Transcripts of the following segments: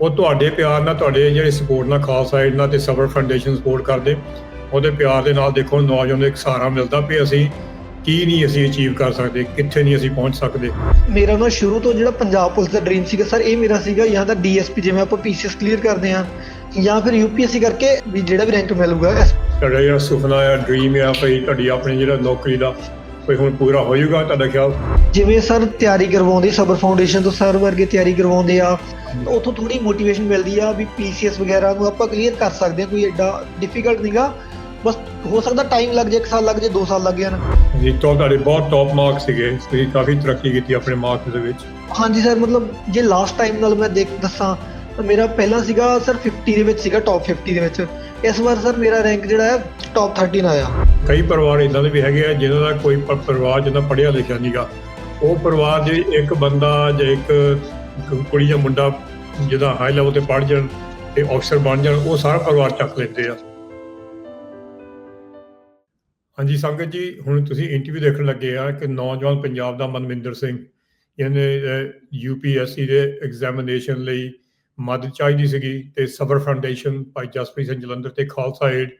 ਉਹ ਤੁਹਾਡੇ ਪਿਆਰ ਨਾਲ ਤੁਹਾਡੇ ਜਿਹੜੇ ਸਪੋਰਟ ਨਾਲ ਖਾਲਸਾ ਏਡ ਨਾਲ ਤੇ ਸਬਰ ਫਾਊਂਡੇਸ਼ਨ ਸਪੋਰਟ ਕਰਦੇ ਉਹਦੇ ਪਿਆਰ ਦੇ ਨਾਲ ਦੇਖੋ ਨੌਜਵਾਨ ਨੂੰ ਇੱਕ ਸਹਾਰਾ ਮਿਲਦਾ ਵੀ ਅਸੀਂ ਕੀ ਨਹੀਂ ਅਸੀਂ ਅਚੀਵ ਕਰ ਸਕਦੇ ਕਿੱਥੇ ਨਹੀਂ ਅਸੀਂ ਪਹੁੰਚ ਸਕਦੇ। ਮੇਰਾ ਨਾ ਸ਼ੁਰੂ ਤੋਂ ਜਿਹੜਾ ਪੰਜਾਬ ਪੁਲਿਸ ਦਾ ਡ੍ਰੀਮ ਸੀਗਾ ਸਰ ਇਹ ਮੇਰਾ ਸੀਗਾ ਜਾਂ ਤਾਂ ਡੀਐਸਪੀ ਜਿਵੇਂ ਆਪਾਂ ਪੀਸੀਐਸ ਕਲੀਅਰ ਕਰਦੇ ਹਾਂ ਜਾਂ ਫਿਰ ਯੂਪੀਐਸਸੀ ਕਰਕੇ ਵੀ ਜਿਹੜਾ ਵੀ ਰੈਂਕ ਮਿਲੂਗਾ ਤੁਹਾਡਾ ਜਿਹੜਾ ਸੁਪਨਾ ਆ ਡ੍ਰੀਮ ਆ ਭਈ ਤੁਹਾਡੀ ਆਪਣੀ ਜਿਹੜਾ ਨੌਕਰੀ ਦਾ ਕੋਈ ਹੁਣ ਪੂਰਾ ਹੋ ਜਾਊਗਾ ਤੁਹਾਡਾ ਖਿਆਲ? ਜਿਵੇਂ ਸਰ ਤਿਆਰੀ ਕਰਵਾਉਂਦੇ ਸਬਰ ਫਾਊਂਡੇਸ਼ਨ ਤੋਂ ਸਰ ਵਰਗੇ ਤਿਆਰੀ ਕਰਵਾਉਂਦੇ ਆ ਉੱਥੋਂ ਥੋੜੀ ਮੋਟੀਵੇਸ਼ਨ ਮਿਲਦੀ ਆ ਵੀ ਪੀਸੀਐਸ ਵਗੈਰਾ ਨੂੰ ਆਪਾਂ ਕਲੀਅਰ ਕਰ ਸਕਦੇ ਹਾਂ ਕੋਈ ਐਡਾ ਡਿਫਿਕਲਟ ਨਹੀਂਗਾ ਬਸ ਹੋ ਸਕਦਾ ਟਾਈਮ ਲੱਗ ਜਾਏ 1 ਸਾਲ ਲੱਗ ਜਾਏ 2 ਸਾਲ ਲੱਗ ਜਾਣ। ਜੀ ਤੋਂ ਤੁਹਾਡੇ ਬਹੁਤ ਟੌਪ ਮਾਰਕਸ ਸੀਗੇ। ਤੁਸੀਂ ਕਾਫੀ ਤਰੱਕੀ ਕੀਤੀ ਆਪਣੇ ਮਾਰਕਸ ਦੇ ਵਿੱਚ। ਹਾਂਜੀ ਸਰ ਮਤਲਬ ਜੇ ਲਾਸਟ ਟਾਈਮ ਨਾਲ ਮੈਂ ਦੇਖ ਦੱਸਾਂ ਤਾਂ ਮੇਰਾ ਪਹਿਲਾਂ ਸੀਗਾ ਸਰ 50 ਦੇ ਵਿੱਚ ਸੀਗਾ ਟੌਪ 50 ਦੇ ਵਿੱਚ। ਇਸ ਵਾਰ ਸਰ ਮੇਰਾ ਰੈਂਕ ਜਿਹੜਾ ਹੈ ਟੌਪ 13 ਆਇਆ। ਕਈ ਪਰਿਵਾਰ ਇਦਾਂ ਦੇ ਵੀ ਹੈਗੇ ਆ ਜਿਹਨਾਂ ਦਾ ਕੋਈ ਪ- ਪਰਿਵਾਰ ਜਿਹਦਾ ਪੜ੍ਹਿਆ ਲਿਖਿਆ ਨਹੀਂਗਾ ਉਹ ਪਰਿਵਾਰ ਦੇ ਇੱਕ ਬੰਦਾ ਜਾਂ ਇੱਕ ਕ- ਕੁੜੀ ਜਾਂ ਮੁੰਡਾ ਜਿਹਦਾ ਹਾਈ ਲੈਵਲ ਤੇ ਪੜ੍ਹ ਜਾਣ ਤੇ ਅਫਸਰ ਬਣ ਜਾਣ, ਉਹ ਸਾਰਾ ਪਰਿਵਾਰ ਚੱਕ ਲੈਂਦੇ ਆ। ਹਾਂਜੀ, ਸੰਗਤ ਜੀ, ਹੁਣ ਤੁਸੀਂ ਇੰਟਰਵਿਊ ਦੇਖਣ ਲੱਗੇ ਆ ਕਿ ਨੌਜਵਾਨ ਪੰਜਾਬ ਦਾ ਮਨਵਿੰਦਰ ਸਿੰਘ, ਇਹਨੇ ਯੂਪੀਐਸਸੀ ਦੇ ਐਗਜ਼ਾਮੀਨੇਸ਼ਨ ਲਈ ਮਦਦ ਚਾਹੀਦੀ ਸੀਗੀ ਤੇ ਸਬਰ ਫਾਊਂਡੇਸ਼ਨ ਭਾਈ ਜਸਪ੍ਰੀਤ ਸਿੰਘ ਜਲੰਧਰ ਤੇ ਖਾਲਸਾ ਏਡ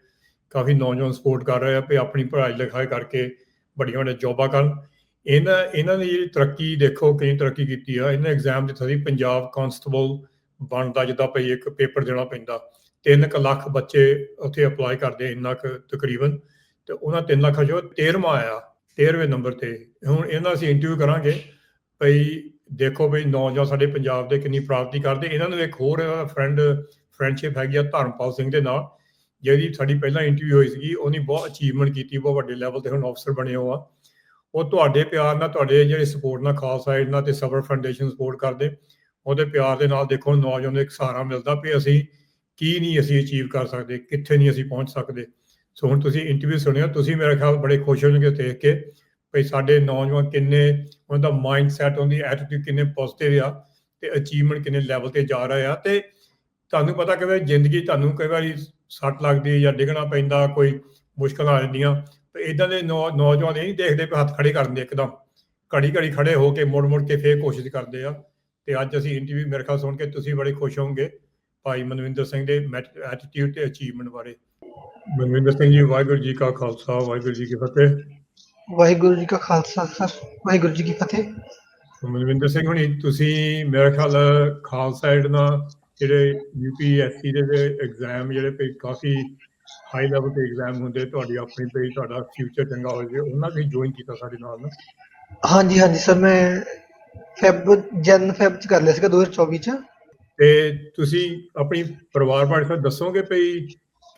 ਕਾਫੀ ਨੌਜਵਾਨ ਸਪੋਰਟ ਕਰ ਰਹੇ ਆ ਵੀ ਆਪਣੀ ਪੜ੍ਹਾਈ ਲਿਖਾਈ ਕਰਕੇ ਵੱਡੀਆਂ ਵੱਡੀਆਂ ਜੌਬਾਂ ਕਰਨ। ਇਹਨਾਂ ਇਹਨਾਂ ਦੀ ਜਿਹੜੀ ਤਰੱਕੀ ਦੇਖੋ, ਕਿੰਨੀ ਤਰੱਕੀ ਕੀਤੀ ਆ। ਇਹਨਾਂ ਐਗਜ਼ਾਮ ਦਿੱਤਾ ਸੀ ਪੰਜਾਬ ਕਾਂਸਟੇਬਲ ਬਣਦਾ ਜਿੱਦਾਂ ਭਈ ਇੱਕ ਪੇਪਰ ਦੇਣਾ ਪੈਂਦਾ। 3 ਲੱਖ ਬੱਚੇ ਉੱਥੇ ਅਪਲਾਈ ਕਰਦੇ ਇੰਨਾ ਕੁ ਤਕਰੀਬਨ। ਤੇ ਉਹਨਾਂ 3 ਲੱਖਾਂ ਚੋਂ 13ਵਾਂ ਆਇਆ 13ਵੇਂ ਨੰਬਰ ਤੇ। ਹੁਣ ਇਹਨਾਂ ਅਸੀਂ ਇੰਟਰਵਿਊ ਕਰਾਂਗੇ ਭਈ ਦੇਖੋ ਵੀ ਨੌਜਵਾਨ ਸਾਡੇ ਪੰਜਾਬ ਦੇ ਕਿੰਨੀ ਪ੍ਰਾਪਤੀ ਕਰਦੇ। ਇਹਨਾਂ ਨੂੰ ਇੱਕ ਹੋਰ ਫਰੈਂਡ ਫਰੈਂਡਸ਼ਿਪ ਹੈਗੀ ਆ ਧਰਮਪਾਲ ਸਿੰਘ ਦੇ ਨਾਲ, ਜਿਹਦੀ ਸਾਡੀ ਪਹਿਲਾਂ ਇੰਟਰਵਿਊ ਹੋਈ ਸੀਗੀ। ਉਹਨੇ ਬਹੁਤ ਅਚੀਵਮੈਂਟ ਕੀਤੀ, ਬਹੁਤ ਵੱਡੇ ਲੈਵਲ ਤੇ ਹੁਣ ਅਫਸਰ ਬਣੇ ਹੋ ਆ। ਉਹ ਤੁਹਾਡੇ ਪਿਆਰ ਨਾਲ, ਤੁਹਾਡੇ ਜਿਹੜੇ ਸਪੋਰਟ ਨਾਲ ਖਾਲਸਾ ਏਡ ਨਾਲ ਤੇ ਸਬਰ ਫਾਊਂਡੇਸ਼ਨ ਸਪੋਰਟ ਕਰਦੇ। ਉਹਦੇ ਪਿਆਰ ਦੇ ਨਾਲ ਦੇਖੋ ਨੌਜਵਾਨ ਨੂੰ ਇੱਕ ਸਹਾਰਾ ਮਿਲਦਾ ਵੀ ਅਸੀਂ ਕੀ ਨਹੀਂ ਅਸੀਂ ਅਚੀਵ ਕਰ ਸਕਦੇ, ਕਿੱਥੇ ਨਹੀਂ ਅਸੀਂ ਪਹੁੰਚ ਸਕਦੇ। ਸੋ ਹੁਣ ਤੁਸੀਂ ਇੰਟਰਵਿਊ ਸੁਣਿਆ ਤੁਸੀਂ ਮੇਰੇ ਖਿਆਲ ਬੜੇ ਖੁਸ਼ ਹੋਣਗੇ ਦੇਖ ਕੇ। ਵੀ ਸਾਡੇ ਨੌਜਵਾਨ ਕਿੰਨੇ ਉਹਨਾਂ ਦਾ ਮਾਈਂਡ ਸੈਟ ਉਹਦੀ ਐਟੀਟਿਊਡ ਕਿੰਨੇ ਪੋਜ਼ਿਟਿਵ ਆ ਤੇ ਅਚੀਵਮੈਂਟ ਕਿੰਨੇ ਲੈਵਲ ਤੇ ਜਾ ਰਹੇ ਆ ਤੇ ਤੁਹਾਨੂੰ ਪਤਾ ਕਿ ਵੀ ਜ਼ਿੰਦਗੀ ਤੁਹਾਨੂੰ ਕਈ ਵਾਰੀ ਸੱਟ ਲੱਗਦੀ ਜਾਂ ਡਿੱਗਣਾ ਪੈਂਦਾ, ਕੋਈ ਮੁਸ਼ਕਲਾਂ ਆ ਜਾਂਦੀਆਂ, ਤੇ ਇਦਾਂ ਦੇ ਨੌ- ਨੌਜਵਾਨ ਇਹ ਨਹੀਂ ਦੇਖਦੇ ਵੀ ਹੱਥ ਖੜੇ ਕਰਨ ਦੇ ਇੱਕਦਮ। ਘੜੀ ਘੜੀ ਖੜੇ ਹੋ ਕੇ ਮੁੜ ਮੁੜ ਕੇ ਫੇਰ ਕੋਸ਼ਿਸ਼ ਕਰਦੇ ਆ ਤੇ ਅੱਜ ਅਸੀਂ ਇੰਟਰਵਿਊ ਮੇਰੇ ਖਿਆਲ ਸੁਣ ਕੇ ਤੁਸੀਂ ਬੜੇ ਖੁਸ਼ ਹੋਵੋਗੇ ਭਾਈ ਮਨਵਿੰਦਰ ਸਿੰਘ ਦੇ ਐਟੀਟਿਊਡ ਤੇ ਅਚੀਵਮੈਂਟ ਬਾਰੇ। ਮਨਵਿੰਦਰ ਸਿੰਘ ਜੀ, ਵਾਹਿਗੁਰੂ ਜੀ ਕਾ ਖਾਲਸਾ, ਵਾਹਿਗੁਰੂ ਜੀ ਕੀ ਫਤਿਹ। ਵਾਹਿਗੁਰੂ ਜੀ ਕਾ ਖਾਲਸਾ ਸਰ ਵਾਹਿਗੁਰੂ ਜੀ ਕੀ ਫਤਿਹ। ਮਨਵਿੰਦਰ ਸਿੰਘ ਹੁਣੀ ਤੁਸੀਂ ਮੇਰੇ ਖਿਆਲ ਖਾਲਸਾ ਏਡ ਨਾਲ ਜਿਹੜੇ ਯੂਪੀਐਸਸੀ ਦੇ ਐਗਜ਼ਾਮ ਜਿਹੜੇ ਪਈ ਕਾਫੀ ਹਾਈ ਲੈਵਲ ਤੇ ਐਗਜ਼ਾਮ ਹੁੰਦੇ ਤੁਹਾਡੀ ਆਪਣੀ ਪਈ ਤੁਹਾਡਾ ਫਿਊਚਰ ਚੰਗਾ ਹੋ ਜਾਵੇ ਉਹਨਾਂ ਵੀ ਜੁਆਇਨ ਕੀਤਾ ਸਾਡੇ ਨਾਲ ਨਾ। ਹਾਂਜੀ ਹਾਂਜੀ ਸਰ ਮੈਂ ਫੈਬ ਜਨ ਫੈਬ ਚ ਕਰ ਲਿਆ ਸੀਗਾ 2024 ਚ। ਤੇ ਤੁਸੀਂ ਆਪਣੀ ਪਰਿਵਾਰ ਬਾਰੇ ਦੱਸੋਗੇ ਪਈ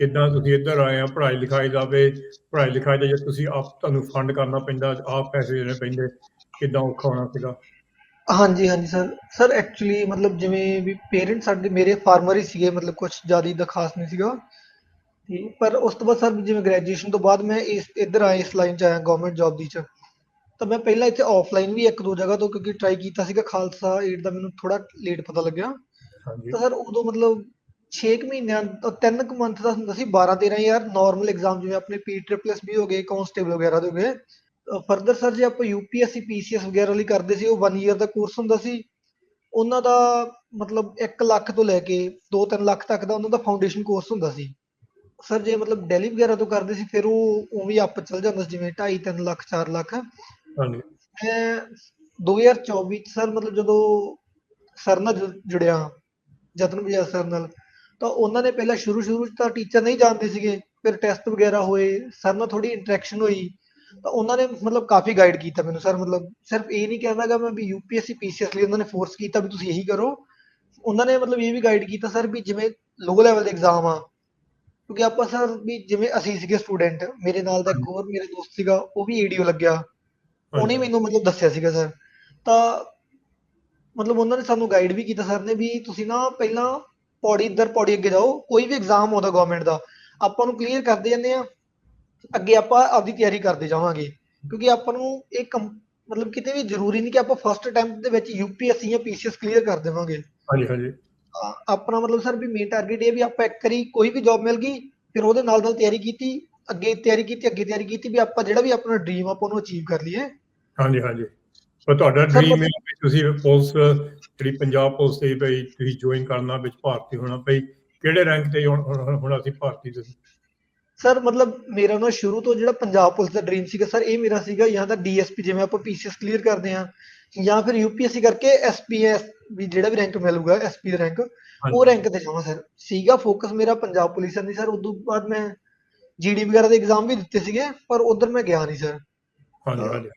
ਕਿੱਦਾਂ ਤੁਸੀਂ ਇੱਧਰ ਆਏ ਆ ਪੜ੍ਹਾਈ ਲਿਖਾਈ ਦਾ ਵੇ ਪੜ੍ਹਾਈ ਲਿਖਾਈ ਦਾ ਜੇ ਤੁਸੀਂ ਆਪ ਤੁਹਾਨੂੰ ਫੰਡ ਕਰਨਾ ਪੈਂਦਾ ਆਪ ਪੈਸੇ ਦੇਣੇ ਪੈਂਦੇ ਕਿੱਦਾਂ ਔਖਾ ਹੋਣਾ ਸੀਗਾ? ਹਾਂਜੀ ਹਾਂਜੀ ਸਰ ਸਰ ਐਕਚੁਅਲੀ ਮਤਲਬ ਜਿਵੇਂ ਵੀ ਪੇਰੈਂਟਸ ਸਾਡੇ ਮੇਰੇ ਫਾਰਮਰ ਹੀ ਸੀਗੇ ਮਤਲਬ ਕੁਝ ਜ਼ਿਆਦਾ ਦਾ ਖਾਸ ਨਹੀਂ ਸੀਗਾ। ਤੇ ਪਰ ਉਸ ਤੋਂ ਬਾਅਦ ਸਰ ਜਿਵੇਂ ਗ੍ਰੈਜੂਏਸ਼ਨ ਤੋਂ ਬਾਅਦ ਮੈਂ ਇਸ ਇੱਧਰ ਆਇਆ ਇਸ ਲਾਈਨ ਚ ਆਇਆ ਗਵਰਨਮੈਂਟ ਜੌਬ ਦੀ ਚ। ਤਾਂ ਮੈਂ ਪਹਿਲਾਂ ਇੱਥੇ ਆਫਲਾਈਨ ਵੀ ਇੱਕ ਦੋ ਜਗ੍ਹਾ ਤੋਂ ਕਿਉਂਕਿ ਟਰਾਈ ਕੀਤਾ ਸੀਗਾ ਖਾਲਸਾ ਏਡ ਦਾ ਮੈਨੂੰ ਥੋੜਾ ਲੇਟ ਪਤਾ ਲੱਗਿਆ। ਹਾਂਜੀ। ਤਾਂ ਸਰ ਉਦੋਂ ਮਤਲਬ 6 ਮਹੀਨਿਆਂ ਤੋਂ ਤਿੰਨ ਕੁ ਮੰਥ ਦਾ ਹੁੰਦਾ ਸੀ 12 13000 ਨਾਰਮਲ ਐਗਜ਼ਾਮ ਜਿਵੇਂ ਆਪਣੇ ਪੀ ਟ੍ਰਿਪਲਸ ਵੀ ਹੋ ਗਏ ਕਾਂਸਟੇਬਲ ਵਗੈਰਾ ਦੇ ਹੋ ਗਏ। ਫਰਦਰ ਸਰ ਜੇ ਆਪਾਂ ਯੂਪੀਐਸਸੀ ਪੀਸੀਐਸ ਵਗੈਰਾ ਲਈ ਕਰਦੇ ਸੀ ਉਹ 1 ਇਅਰ ਦਾ ਕੋਰਸ ਹੁੰਦਾ ਸੀ। ਉਹਨਾਂ ਦਾ ਮਤਲਬ 1 ਲੱਖ ਤੋਂ ਲੈ ਕੇ 2-3 ਲੱਖ ਤੱਕ ਦਾ ਉਹਨਾਂ ਦਾ ਫਾਊਂਡੇਸ਼ਨ ਕੋਰਸ ਹੁੰਦਾ ਸੀ। ਸਰ ਜੇ ਮਤਲਬ ਦਿੱਲੀ ਵਗੈਰਾ ਤੋਂ ਕਰਦੇ ਸੀ ਫਿਰ ਉਹ ਉਵੇਂ ਅਪ ਚੱਲ ਜਾਂਦਾ ਸੀ ਜਿਵੇਂ 2.5 3 ਲੱਖ 4 ਲੱਖ। ਹਾਂਜੀ। ਮੈਂ 2024 ਚ ਸਰ ਮਤਲਬ ਜਦੋਂ ਸਰ ਨਾਲ ਜੁੜਿਆ ਜਤਨ ਬਜਾਜ ਸਰ ਨਾਲ ਤਾਂ ਉਹਨਾਂ ਨੇ ਪਹਿਲਾਂ ਸ਼ੁਰੂ ਸ਼ੁਰੂ ਚ ਤਾਂ ਟੀਚਰ ਨਹੀਂ ਜਾਣਦੇ ਸੀਗੇ ਫਿਰ ਟੈਸਟ ਵਗੈਰਾ ਹੋਏ ਸਰ ਨਾਲ ਥੋੜੀ ਇੰਟਰੈਕਸ਼ਨ ਹੋਈ ਤਾਂ ਉਹਨਾਂ ਨੇ ਮਤਲਬ ਕਾਫੀ ਗਾਈਡ ਕੀਤਾ ਮੈਨੂੰ ਸਰ ਮਤਲਬ ਸਿਰਫ ਇਹ ਨਹੀਂ ਕਹਿੰਦਾਗਾ ਮੈਂ ਵੀ ਯੂਪੀਐਸਸੀ ਪੀਸੀਐਸ ਲਈ ਉਹਨਾਂ ਨੇ ਫੋਰਸ ਕੀਤਾ ਵੀ ਤੁਸੀਂ ਇਹੀ ਕਰੋ। ਉਹਨਾਂ ਨੇ ਮਤਲਬ ਇਹ ਵੀ ਗਾਈਡ ਕੀਤਾ ਸਰ ਵੀ ਜਿਵੇਂ ਲੋ ਲੈਵਲ ਦੇ ਐਗਜ਼ਾਮ ਆ ਕਿਉਂਕਿ ਆਪਾਂ ਸਰ ਵੀ ਜਿਵੇਂ ਅਸੀਂ ਸੀਗੇ ਸਟੂਡੈਂਟ ਮੇਰੇ ਨਾਲ ਦਾ ਇੱਕ ਹੋਰ ਮੇਰੇ ਦੋਸਤ ਸੀਗਾ ਉਹ ਵੀ ਏਡੀਓ ਲੱਗਿਆ ਉਹਨੇ ਮੈਨੂੰ ਮਤਲਬ ਦੱਸਿਆ ਸੀਗਾ ਸਰ ਤਾਂ ਮਤਲਬ ਉਹਨਾਂ ਨੇ ਸਾਨੂੰ ਗਾਈਡ ਵੀ ਕੀਤਾ ਸਰ ਨੇ ਵੀ ਤੁਸੀਂ ਨਾ ਪਹਿਲਾਂ ਪੌੜੀ ਇੱਧਰ ਪੌੜੀ ਅੱਗੇ ਜਾਓ ਕੋਈ ਵੀ ਐਗਜ਼ਾਮ ਆਉਂਦਾ ਗਵਰਨਮੈਂਟ ਦਾ ਆਪਾਂ ਨੂੰ ਕਲੀਅਰ ਕਰਦੇ ਜਾਂਦੇ ਆ ਅੱਗੇ ਆਪਾਂ ਆਪਦੀ ਤਿਆਰੀ ਕਰਦੇ ਜਾਵਾਂਗੇ ਕਿਉਂਕਿ ਆਪਾਂ ਨੂੰ ਇਹ ਮਤਲਬ ਕਿਤੇ ਵੀ ਜ਼ਰੂਰੀ ਨਹੀਂ ਕਿ ਆਪਾਂ ਫਸਟ ਅਟੈਂਪਟ ਦੇ ਵਿੱਚ ਯੂਪੀਐਸਸੀ ਜਾਂ ਪੀਸੀਐਸ ਕਲੀਅਰ ਕਰ ਦੇਵਾਂਗੇ। ਹਾਂਜੀ ਹਾਂਜੀ। ਆਪਣਾ ਮਤਲਬ ਸਰ ਵੀ ਮੇਨ ਟਾਰਗੇਟ ਇਹ ਵੀ ਆਪਾਂ ਇੱਕ ਵਾਰੀ ਕੋਈ ਵੀ ਜੌਬ ਮਿਲ ਗਈ ਫਿਰ ਉਹਦੇ ਨਾਲ ਨਾਲ ਤਿਆਰੀ ਕੀਤੀ ਅੱਗੇ ਤਿਆਰੀ ਕੀਤੀ ਅੱਗੇ ਤਿਆਰੀ ਕੀਤੀ ਵੀ ਆਪਾਂ ਜਿਹੜਾ ਵੀ ਆਪਣਾ ਡ੍ਰੀਮ ਆਪਾਂ ਉਹਨੂੰ ਅਚੀਵ ਕਰ ਲਈਏ। ਹਾਂਜੀ ਹਾਂਜੀ। ਪਰ ਤੁਹਾਡਾ ਡ੍ਰੀਮ ਹੈ ਤੁਸੀਂ ਪੁਲਿਸ ਜਿਹੜੀ ਪੰਜਾਬ ਪੁਲਿਸ ਦੇ ਭਈ ਤੁਸੀਂ ਜੁਆਇਨ ਕਰਨਾ ਵਿੱਚ ਭਾਰਤੀ ਹੋਣਾ ਭਈ ਕਿਹੜੇ ਰੈਂਕ ਤੇ ਹੁਣ ਅਸੀਂ ਭਾਰਤੀ ਤੁਸੀਂ ਸਰ ਮਤਲਬ ਮੇਰਾ ਨਾ ਸ਼ੁਰੂ ਤੋਂ ਜਿਹੜਾ ਪੰਜਾਬ ਪੁਲਿਸ ਦਾ ਡ੍ਰੀਮ ਸੀਗਾ ਸਰ ਇਹ ਮੇਰਾ ਸੀਗਾ ਜਾਂ ਤਾਂ ਡੀਐਸਪੀ ਜਿਵੇਂ ਆਪਾਂ ਪੀਸੀਐਸ ਕਲੀਅਰ ਕਰਦੇ ਆ ਜਾਂ ਫਿਰ ਯੂਪੀਐਸਸੀ ਕਰਕੇ ਐਸਪੀਐਸ ਵੀ ਜਿਹੜਾ ਵੀ ਰੈਂਕ ਮਿਲੂਗਾ ਐਸਪੀ ਦਾ ਰੈਂਕ ਉਹ ਰੈਂਕ ਤੇ ਜਾਵਾਂ ਸਰ ਸੀਗਾ ਫੋਕਸ ਮੇਰਾ ਪੰਜਾਬ ਪੁਲਿਸ ਦਾ ਨਹੀਂ ਸਰ ਉਦੋਂ ਬਾਅਦ ਮੈਂ ਜੀਡੀ ਵਗੈਰਾ ਦੇ ਐਗਜ਼ਾਮ ਵੀ ਦਿੱਤੇ ਸੀਗੇ ਪਰ ਉਧਰ ਮੈਂ ਗਿਆ ਨਹੀਂ ਸਰ ਹਾਂਜੀ ਹਾਂਜੀ।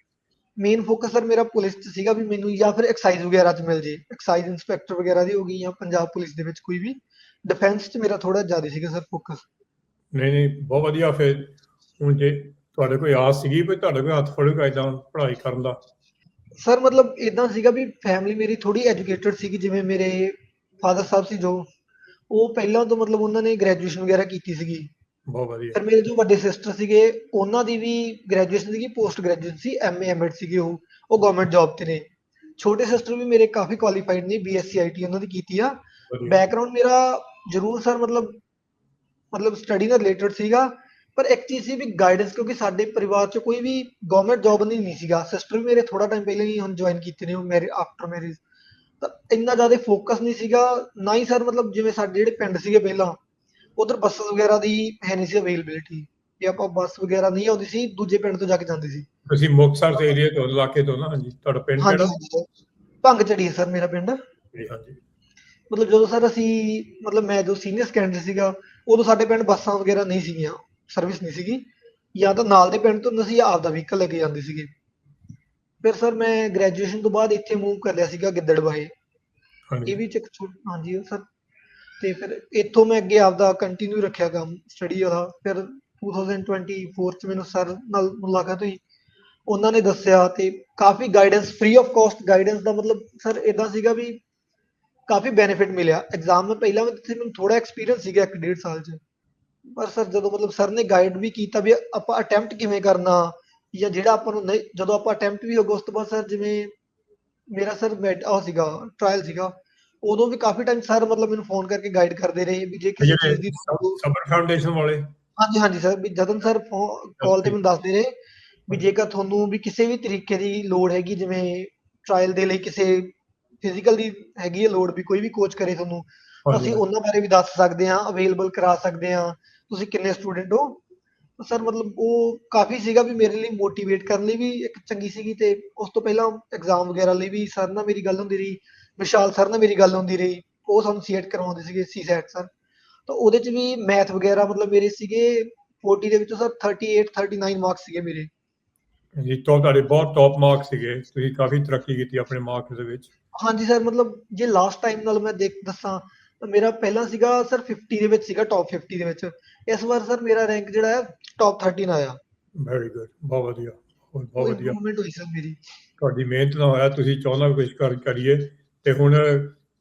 ਮੇਨ ਫੋਕਸ ਸਰ ਮੇਰਾ ਪੁਲਿਸ 'ਚ ਸੀਗਾ ਵੀ ਮੈਨੂੰ ਜਾਂ ਫਿਰ ਐਕਸਾਈਜ਼ ਵਗੈਰਾ 'ਚ ਮਿਲ ਜੇ। ਐਕਸਾਈਜ਼ ਇੰਸਪੈਕਟਰ ਵਗੈਰਾ ਦੀ ਹੋ ਗਈ ਜਾਂ ਪੰਜਾਬ ਪੁਲਿਸ ਦੇ ਵਿੱਚ ਕੋਈ ਵੀ। ਡਿਫੈਂਸ 'ਚ ਮੇਰਾ ਥੋੜਾ ਜ਼ਿਆਦਾ ਸੀਗਾ ਸਰ ਫੋਕਸ ਨਹੀਂ ਨਹੀਂ ਬਹੁਤ ਵਧੀਆ ਫਿਰ। ਹੁਣ ਜੇ ਤੁਹਾਡੇ ਕੋਈ ਆਸ ਸੀਗੀ ਵੀ ਤੁਹਾਡੇ ਕੋਈ ਹੱਥ ਫੜੂਗਾ ਇਦਾਂ ਪੜ੍ਹਾਈ ਕਰਨ ਦਾ? ਸਰ ਮਤਲਬ ਇਦਾਂ ਸੀਗਾ ਵੀ ਫੈਮਿਲੀ ਮੇਰੀ ਥੋੜੀ ਐਜੂਕੇਟਡ ਸੀਗੀ ਜਿਵੇਂ ਮੇਰੇ ਫਾਦਰ ਸਾਹਿਬ ਸੀ ਜੋ ਉਹ ਪਹਿਲਾਂ ਤੋਂ ਮਤਲਬ ਉਹਨਾਂ ਨੇ ਗ੍ਰੈਜੂਏਸ਼ਨ ਵਗੈਰਾ ਕੀਤੀ ਸੀਗੀ। ਬਹੁਤ ਵਧੀਆ। ਫਿਰ ਮੇਰੇ ਜੋ ਵੱਡੇ ਸਿਸਟਰ ਸੀਗੇ ਉਹਨਾਂ ਦੀ ਵੀ ਗ੍ਰੈਜੂਏਸ਼ਨ ਸੀਗੀ ਪੋਸਟ ਗ੍ਰੈਜੂਏਸ਼ਨ ਸੀ ਐਮਏ ਐਮਐਡ ਸੀਗੀ ਉਹ ਉਹ ਗਵਰਨਮੈਂਟ ਜੌਬ ਤੇ ਨੇ। ਛੋਟੇ ਸਿਸਟਰ ਵੀ ਮੇਰੇ ਕਾਫੀ ਕੁਆਲੀਫਾਈਡ ਨੇ ਬੀਐਸਸੀ ਆਈਟੀ ਉਹਨਾਂ ਦੀ ਕੀਤੀ ਆ। ਬੈਕਗ੍ਰਾਉਂਡ ਮੇਰਾ ਜ਼ਰੂਰ ਸਰ ਮਤਲਬ ਮਤਲਬ ਸਟੱਡੀ ਨਾਲ ਰਿਲੇਟਡ ਸੀਗਾ। ਪਰ ਇੱਕ ਚੀਜ਼ ਸੀ ਵੀ ਗਾਈਡੈਂਸ ਕਿਉਂਕਿ ਸਾਡੇ ਪਰਿਵਾਰ 'ਚ ਕੋਈ ਵੀ ਗਵਰਨਮੈਂਟ ਜੌਬ ਨਹੀਂ ਨਹੀਂ ਸੀਗਾ। ਸਿਸਟਰ ਵੀ ਮੇਰੇ ਥੋੜਾ ਟਾਈਮ ਪਹਿਲਾਂ ਹੀ ਹੁਣ ਜੁਆਇਨ ਕੀਤੇ ਨੇ ਉਹ ਮੇਰੇ ਆਫਟਰ ਮੈਰਿਜ ਤਾਂ ਇੰਨਾ ਜ਼ਿਆਦਾ ਫੋਕਸ ਨਹੀਂ ਸੀਗਾ। ਨਾ ਹੀ ਸਰ ਮਤਲਬ ਜਿਵੇਂ ਸਾਡੇ ਜਿਹੜੇ ਪਿੰਡ ਸੀਗੇ ਪਹਿਲਾਂ ਉਧਰ ਬੱਸ ਵਗੈਰਾ ਦੀ ਹੈ ਨਹੀਂ ਸੀ ਅਵੇਲੇਬਿਲਿਟੀ ਜੇ ਆਪਾਂ ਬੱਸ ਵਗੈਰਾ ਨਹੀਂ ਆਉਂਦੀ ਸੀ ਦੂਜੇ ਪਿੰਡ ਤੋਂ ਜਾ ਕੇ ਜਾਂਦੇ ਸੀ। ਤੁਸੀਂ ਮੁਕਤਸਰ ਦੇ ਏਰੀਆ ਤੋਂ ਇਲਾਕੇ ਤੋਂ ਨਾ ਹਾਂਜੀ। ਤੁਹਾਡਾ ਪਿੰਡ ਕਿਹੜਾ। ਭੰਗ ਚੜੀ ਸਰ ਮੇਰਾ ਪਿੰਡ। ਜੀ ਹਾਂਜੀ। ਮਤਲਬ ਜਦੋਂ ਸਰ ਅਸੀਂ ਮਤਲਬ ਮੈਂ ਜੋ ਸੀਨੀਅਰ ਸੈਕੰਡਰੀ ਸੀਗਾ ਉਦੋਂ ਸਾਡੇ ਪਿੰਡ ਬੱਸਾਂ ਵਗੈਰਾ ਨਹੀਂ ਸੀਗੀਆਂ ਸਰਵਿਸ ਨਹੀਂ ਸੀਗੀ। ਜਾਂ ਤਾਂ ਨਾਲ ਦੇ ਪਿੰਡ ਤੋਂ ਅਸੀਂ ਆਪਦਾ ਵਹੀਕਲ ਲੈ ਕੇ ਜਾਂਦੇ ਸੀਗੇ। ਫਿਰ ਸਰ ਮੈਂ ਗ੍ਰੈਜੂਏਸ਼ਨ ਤੋਂ ਬਾਅਦ ਇੱਥੇ ਮੂਵ ਕਰ ਲਿਆ ਸੀਗਾ ਗਿੱਦੜਬਾਹੇ। ਇਹ ਵੀ ਇੱਕ ਹਾਂਜੀ ਸਰ। ਤੇ ਫਿਰ ਇੱਥੋਂ ਮੈਂ ਅੱਗੇ ਆਪਦਾ ਕੰਟੀਨਿਊ ਰੱਖਿਆ ਕੰਮ ਸਟੱਡੀ ਉਹਦਾ। ਫਿਰ 2024 ਚ ਮੈਨੂੰ ਸਰ ਨਾਲ ਮੁਲਾਕਾਤ ਹੋਈ। ਉਹਨਾਂ ਨੇ ਦੱਸਿਆ ਤੇ ਕਾਫੀ guidance free of cost guidance ਦਾ ਮਤਲਬ ਸਰ ਇਦਾਂ ਸੀਗਾ ਵੀ ਕਾਫੀ ਬੈਨੀਫਿਟ ਮਿਲਿਆ। ਐਗਜ਼ਾਮ ਮੈਂ ਪਹਿਲਾਂ ਵੀ ਮੈਨੂੰ ਥੋੜਾ ਐਕਸਪੀਰੀਅੰਸ ਸੀਗਾ ਇੱਕ ਡੇਢ ਸਾਲ ਚ। ਪਰ ਸਰ ਜਦੋਂ ਮਤਲਬ ਸਰ ਨੇ ਗਾਈਡ ਵੀ ਕੀਤਾ ਵੀ ਆਪਾਂ ਅਟੈਂਪਟ ਕਿਵੇਂ ਕਰਨਾ, ਜਾਂ ਜਿਹੜਾ ਆਪਾਂ ਨੂੰ ਜਦੋਂ ਆਪਾਂ ਅਟੈਂਪਟ ਵੀ ਹੋਗਾ ਉਸ ਤੋਂ ਬਾਅਦ ਸਰ ਜਿਵੇਂ ਮੇਰਾ ਸਰ ਮੈਡ ਉਹ ਸੀਗਾ ਟ੍ਰਾਇਲ ਸੀਗਾ। ਉਦੋਂ ਵੀ ਕਾਫੀ ਟਾਈਮ ਸਰ ਮਤਲਬ ਮੈਨੂੰ ਫੋਨ ਕਰਕੇ ਗਾਈਡ ਕਰਦੇ ਰਹੇ ਵੀ ਜੇ ਕਿਸੇ ਚੀਜ਼ ਦੀ ਸਬਰ ਫਾਊਂਡੇਸ਼ਨ ਵਾਲੇ। ਹਾਂਜੀ ਹਾਂਜੀ ਸਰ ਵੀ ਜਦੋਂ ਸਰ ਕਾਲ ਤੇ ਮੈਨੂੰ ਦੱਸਦੇ ਰਹੇ ਵੀ ਜੇਕਰ ਤੁਹਾਨੂੰ ਵੀ ਕਿਸੇ ਵੀ ਤਰੀਕੇ ਦੀ ਲੋੜ ਹੈਗੀ ਜਿਵੇਂ ਟ੍ਰਾਇਲ ਦੇ ਲਈ ਕਿਸੇ ਫਿਜ਼ੀਕਲ ਦੀ ਹੈਗੀ ਹੈ ਲੋੜ ਵੀ ਕੋਈ ਵੀ ਕੋਚ ਕਰੇ ਤੁਹਾਨੂੰ ਅਸੀਂ ਉਹਨਾਂ ਬਾਰੇ ਵੀ ਦੱਸ ਸਕਦੇ ਹਾਂ ਅਵੇਲੇਬਲ ਕਰਾ ਸਕਦੇ ਹਾਂ। ਤੁਸੀਂ ਕਿੰਨੇ ਸਟੂਡੈਂਟ ਹੋ? ਸਰ ਮਤਲਬ ਉਹ ਕਾਫੀ ਸੀਗਾ ਵੀ ਮੇਰੇ ਲਈ ਮੋਟੀਵੇਟ ਕਰਨ ਲਈ ਵੀ ਇੱਕ ਚੰਗੀ ਸੀਗੀ ਤੇ ਉਸ ਤੋਂ ਪਹਿਲਾਂ ਐਗਜ਼ਾਮ ਵਗੈਰਾ ਲਈ ਵੀ ਸਰ ਨਾਲ ਮੇਰੀ ਗੱਲ ਹੁੰਦੀ ਰਹੀ। ਵਿਸ਼ਾਲ ਸਰ ਨਾਲ ਮੇਰੀ ਗੱਲ ਹੁੰਦੀ ਰਹੀ ਉਹ ਸਾਨੂੰ ਸੀਟ ਕਰਵਾਉਂਦੇ ਸੀਗੇ ਸੀ ਸੈਟ ਸਰ ਤਾਂ ਉਹਦੇ ਚ ਵੀ ਮੈਥ ਵਗੈਰਾ ਮਤਲਬ ਮੇਰੇ ਸੀਗੇ 40 ਦੇ ਵਿੱਚੋਂ ਸਰ 38 39 ਮਾਰਕਸ ਸੀਗੇ ਮੇਰੇ। ਜੀ ਤੋਂ ਤੁਹਾਡੇ ਬਹੁਤ ਟੌਪ ਮਾਰਕਸ ਸੀਗੇ। ਤੁਸੀਂ ਕਾਫੀ ਤਰੱਕੀ ਕੀਤੀ ਆਪਣੇ ਮਾਰਕਸ ਦੇ ਵਿੱਚ। ਹਾਂਜੀ ਸਰ ਮਤਲਬ ਜੇ ਲਾਸਟ ਟਾਈਮ ਨਾਲ ਮੈਂ ਦੇਖ ਦੱਸਾਂ ਤਾਂ ਮੇਰਾ ਪਹਿਲਾਂ ਸੀਗਾ ਸਰ 50 ਦੇ ਵਿੱਚ ਸੀਗਾ ਟੌਪ 50 ਦੇ ਵਿੱਚ। ਇਸ ਵਾਰ ਸਰ ਮੇਰਾ ਰੈਂਕ ਜਿਹੜਾ ਹੈ ਟੌਪ 13 ਆਇਆ। ਵੈਰੀ ਗੁੱਡ ਬਹੁਤ ਵਧੀਆ। ਬਹੁਤ ਵਧੀਆ। ਇੰਪਰੂਵਮੈਂਟ ਹੋਈ ਸਰ ਮੇਰੀ। ਤੁਹਾਡੀ ਮਿਹਨਤ ਨਾਲ ਹੋਇਆ ਤੁਸੀਂ ਚਾਹੁੰਦਾ ਕੁਝ ਕਰ ਕਰੀਏ। ਤੇ ਹੁਣ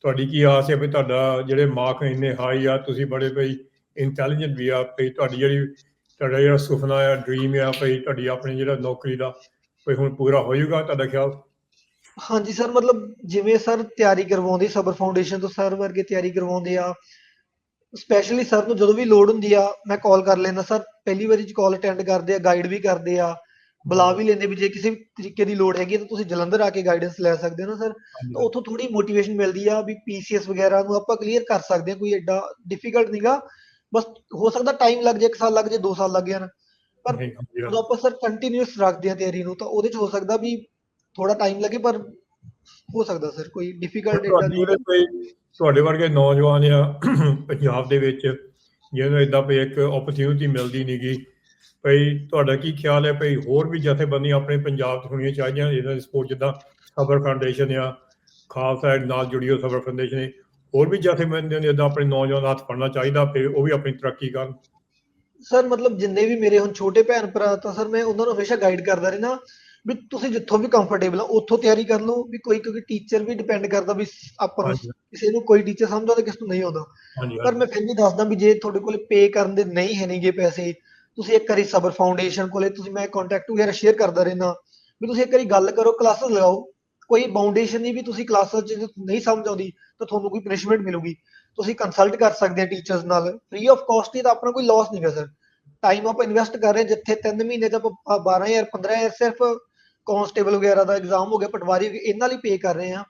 ਤੁਹਾਡੀ ਕੀ ਆਸ ਹੈ ਵੀ ਤੁਹਾਡਾ ਜਿਹੜੇ ਮਾਰਕ ਇੰਨੇ ਹਾਈ ਆ, ਤੁਸੀਂ ਬੜੇ ਭਈ ਇੰਟੈਲੀਜੈਂਟ ਵੀ ਆ ਭਈ ਤੁਹਾਡੀ ਜਿਹੜੀ ਤੁਹਾਡਾ ਜਿਹੜਾ ਸੁਪਨਾ ਆ ਡ੍ਰੀਮ ਆ ਭਈ ਤੁਹਾਡੀ ਆਪਣੀ ਜਿਹੜਾ ਨੌਕਰੀ ਦਾ ਕੋਈ ਹੁਣ ਪੂਰਾ ਹੋ ਜਾਊਗਾ ਤੁਹਾਡਾ ਖਿਆਲ? ਹਾਂਜੀ ਸਰ, ਮਤਲਬ ਜਿਵੇਂ ਸਰ ਤਿਆਰੀ ਕਰਵਾਉਂਦੇ, ਸਬਰ ਫਾਊਂਡੇਸ਼ਨ ਤੋਂ ਸਰ ਵਰਗੇ ਤਿਆਰੀ ਕਰਵਾਉਂਦੇ ਆ ਸਪੈਸ਼ਲੀ ਸਰ ਨੂੰ ਜਦੋਂ ਵੀ ਲੋੜ ਹੁੰਦੀ ਆ, ਮੈਂ ਕਾਲ ਕਰ ਲੈਂਦਾ ਸਰ, ਪਹਿਲੀ ਵਾਰੀ ਚ ਕਾਲ ਅਟੈਂਡ ਕਰਦੇ ਆ ਗਾਈਡ ਵੀ ਕਰਦੇ ਆ ਬੁਲਾ ਵੀ ਲੈਂਦੇ ਵੀ ਜੇ ਕਿਸੇ ਤਰੀਕੇ ਦੀ ਲੋੜ ਹੈਗੀ ਤਾਂ ਤੁਸੀਂ ਜਲੰਧਰ ਆ ਕੇ ਗਾਈਡੈਂਸ ਲੈ ਸਕਦੇ ਹੋ ਨਾ ਸਰ ਤਾਂ ਉੱਥੋਂ ਥੋੜੀ ਮੋਟੀਵੇਸ਼ਨ ਮਿਲਦੀ ਆ ਵੀ ਪੀਸੀਐਸ ਵਗੈਰਾ ਨੂੰ ਆਪਾਂ ਕਲੀਅਰ ਕਰ ਸਕਦੇ ਹਾਂ ਕੋਈ ਐਡਾ ਡਿਫਿਕਲਟ ਨਹੀਂਗਾ ਬਸ ਹੋ ਸਕਦਾ ਟਾਈਮ ਲੱਗ ਜੇ 1 ਸਾਲ ਲੱਗ ਜੇ 2 ਸਾਲ ਲੱਗ ਜਾਣ। ਪਰ ਜਦੋਂ ਆਪਾਂ ਸਰ ਕੰਟੀਨਿਊਸ ਰੱਖਦੇ ਆ ਤਿਆਰੀ ਨੂੰ ਤਾਂ ਉਹਦੇ 'ਚ ਹੋ ਸਕਦਾ ਵੀ ਥੋੜਾ ਟਾਈਮ ਲੱਗੇ ਪਰ ਹੋ ਸਕਦਾ ਸਰ ਕੋਈ ਡਿਫਿਕਲਟ ਤੁਹਾਡੇ ਵਰਗੇ ਨੌਜਵਾਨ ਆ ਪੰਜਾਬ ਦੇ ਵਿੱਚ ਜਿਹਨੂੰ ਇਦਾਂ ਪਈ ਇੱਕ ਓਪਰਚ्युनिटी ਮਿਲਦੀ ਨਹੀਂਗੀ ਭਈ ਤੁਹਾਡਾ ਕੀ ਖਿਆਲ ਹੈ ਭਈ ਹੋਰ ਵੀ ਜਥੇਬੰਦੀਆਂ ਆਪਣੇ ਪੰਜਾਬ 'ਚ ਹੋਣੀਆਂ ਚਾਹੀਦੀਆਂ? ਇਹਨਾਂ ਦੀ ਸਪੋਰਟ ਜਿੱਦਾਂ ਸਬਰ ਫਾਊਂਡੇਸ਼ਨ ਆ ਖਾਲਸਾ ਨਾਲ ਜੁੜੀ ਹੋ ਸਬਰ ਫਾਊਂਡੇਸ਼ਨ ਹੈ ਹੋਰ ਵੀ ਜਥੇਬੰਦੀਆਂ ਨੇ ਇਦਾਂ ਆਪਣੇ ਨੌਜਵਾਨ ਹੱਥ ਫੜਨਾ ਚਾਹੀਦਾ ਫਿਰ ਉਹ ਵੀ ਆਪਣੀ ਤਰੱਕੀ ਕਰਨ। ਸਰ ਮਤਲਬ ਜਿੰਨੇ ਵੀ ਮੇਰੇ ਹੁਣ ਛੋਟੇ ਭੈਣ ਭਰਾ ਤਾਂ ਸਰ ਮੈਂ ਉਹਨਾਂ ਨੂੰ ਹਮੇਸ਼ਾ ਗਾਈਡ ਕਰਦਾ ਰਹਿਣਾ ਵੀ ਤੁਸੀਂ ਜਿੱਥੋਂ ਵੀ ਕੰਫਰਟੇਬਲ ਆ ਉੱਥੋਂ ਤਿਆਰੀ ਕਰ ਲਓ ਵੀ ਕੋਈ ਕਿਉਂਕਿ ਟੀਚਰ ਵੀ ਡਿਪੈਂਡ ਕਰਦਾ ਵੀ ਆਪਾਂ ਨੂੰ ਕਿਸੇ ਨੂੰ ਕੋਈ ਟੀਚਰ ਸਮਝਦਾ ਤੇ ਕਿਸੇ ਨੂੰ ਨਹੀਂ ਆਉਂਦਾ। ਪਰ ਮੈਂ ਫਿਰ ਵੀ ਦੱਸਦਾ ਵੀ ਜੇ ਤੁਹਾਡੇ ਕੋਲ ਪੇ ਕਰਨ ਦੇ ਨਹੀਂ ਹੈ ਨਹੀਂਗੇ ਪੈਸੇ ਤੁਸੀਂ ਇੱਕ ਵਾਰੀ ਸਬਰ ਫਾਊਂਡੇਸ਼ਨ ਕੋਲੇ ਤੁਸੀਂ ਮੈਂ ਕੰਟੈਕਟ ਵਗੈਰਾ ਸ਼ੇਅਰ ਕਰਦਾ ਰਹਿਣਾ ਵੀ ਤੁਸੀਂ ਇੱਕ ਵਾਰੀ ਗੱਲ ਕਰੋ ਕਲਾਸਿਸ ਲਗਾਓ। ਕੋਈ ਬਾਉਂਡੇਸ਼ਨ ਨਹੀਂ ਵੀ ਤੁਸੀਂ ਕਲਾਸਾਂ 'ਚ ਜੇ ਨਹੀਂ ਸਮਝ ਆਉਂਦੀ ਤਾਂ ਤੁਹਾਨੂੰ ਕੋਈ ਪਨਿਸ਼ਮੈਂਟ ਮਿਲੂਗੀ। ਤੁਸੀਂ ਕੰਸਲਟ ਕਰ ਸਕਦੇ ਆ ਟੀਚਰਸ ਨਾਲ। ਫ੍ਰੀ ਆਫ ਕਾਸਟ ਹੀ ਤਾਂ ਆਪਣਾ ਕੋਈ ਲਾਸ ਨਹੀਂ ਹੈ ਸਰ ਟਾਈਮ ਆਪਾਂ ਇਨਵੈਸਟ ਕਰ ਰਹੇ ਹਾਂ, ਜਿੱਥੇ 3 ਮਹੀਨੇ ਆਪਾਂ 12000 15000 ਸਿਰਫ ਕਾਂਸਟੇਬਲ ਵਗੈਰਾ ਦਾ ਐਗਜ਼ਾਮ ਹੋ ਗਿਆ ਪਟਵਾਰੀ ਹੋ ਇਹਨਾਂ ਲਈ ਪੇ ਕਰ ਰਹੇ ਆ